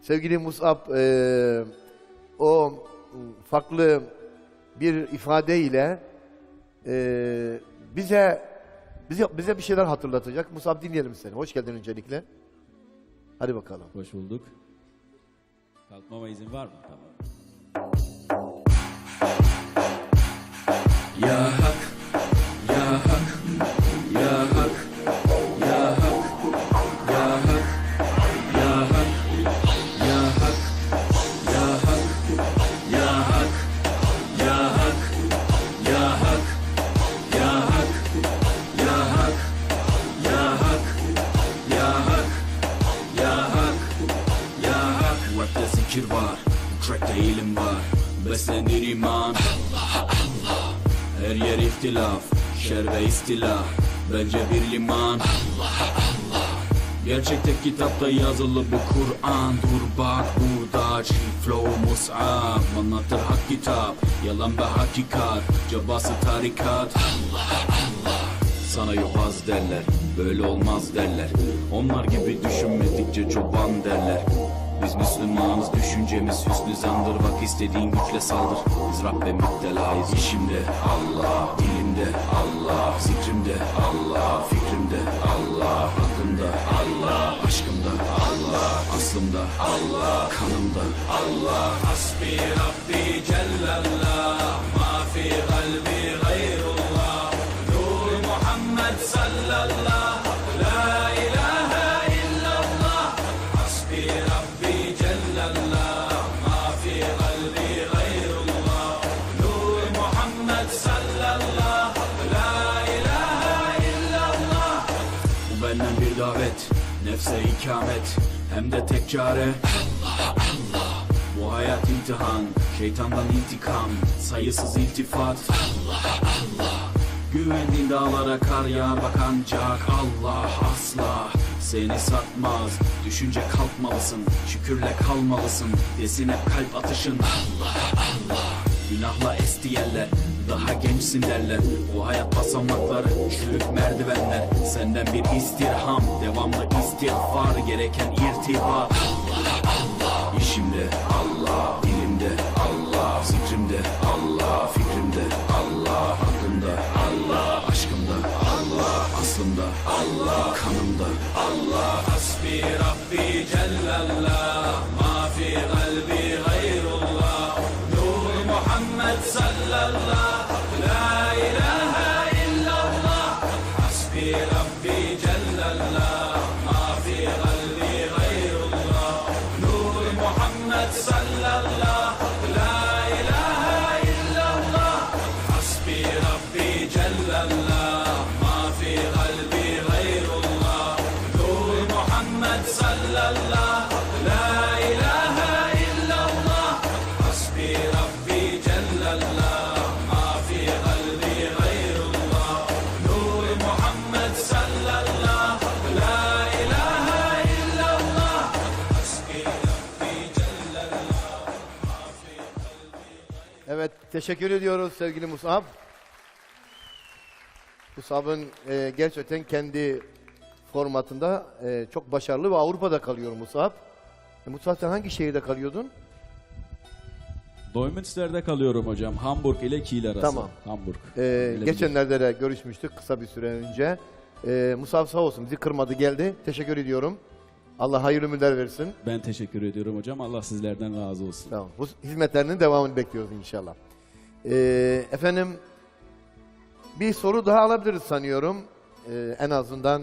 Sevgili Musab e, o farklı bir ifadeyle e, bize bize bize bir şeyler hatırlatacak. Musab dinleyelim seni. Hoş geldin öncelikle. Hadi bakalım. Hoş bulduk. Kalkmama izin var mı? Tamam. Ya var, trackte ilim var, beslenir iman. Her yer ihtilaf, şer ve istila Bence bir liman. Gerçekte kitapta yazılı bu Kur'an. Dur bak burada Flow mus'ab. Anlatır hak kitap Yalan ve hakikat. Cabası tarikat. Sana yobaz derler Böyle olmaz derler. Onlar gibi düşünmedikçe çoban derler Biz Müslümanız düşüncemiz hüsnü zandır. Bak istediğin güçle saldır. Biz Rabbe müptelayız İşimde. Allah Dilimde. Allah Zikrimde. Allah Fikrimde. Allah Aklımda Allah Aşkımda. Allah Aslımda. Allah Kanımda. Allah Hasbi Rabbi Cellallah Nefse ikamet Hem de tek çare. Allah Allah. Bu hayat imtihan Şeytandan intikam Sayısız iltifat. Allah Allah Güvendiğin dağlara kar yağar bak ancak Allah asla seni satmaz. Düşünce kalkmalısın şükürle kalmalısın. Desin hep kalp atışın. Allah Allah. Günahla esti yerler daha gençsin derler. Bu hayat basamakları çürük merdivenler. Senden bir istirham devamlı istiğfar Gereken irtibat. Allah Allah. İşimde Allah dilimde Allah Zikrimde Allah fikrimde Allah Aklımda Allah aşkımda Allah Aslımda Allah Kanımda Allah. Hasbi Rabbi محمد صلى الله Evet, teşekkür ediyoruz sevgili Musab. Musab'ın e, gerçekten kendi formatında e, çok başarılı ve Avrupa'da kalıyor Musab. E, Musab sen hangi şehirde kalıyordun? Neumünster'de kalıyorum hocam. Hamburg ile Kiel arası. Tamam. Hamburg. Ee, geçenlerde de görüşmüştük kısa bir süre önce. Ee, Musab sağ olsun bizi kırmadı geldi. Teşekkür ediyorum. Allah hayırlı ömürler versin. Ben teşekkür ediyorum hocam. Allah sizlerden razı olsun. Tamam. Bu hizmetlerinin devamını bekliyoruz inşallah. Ee, efendim bir soru daha alabiliriz sanıyorum. Ee, en azından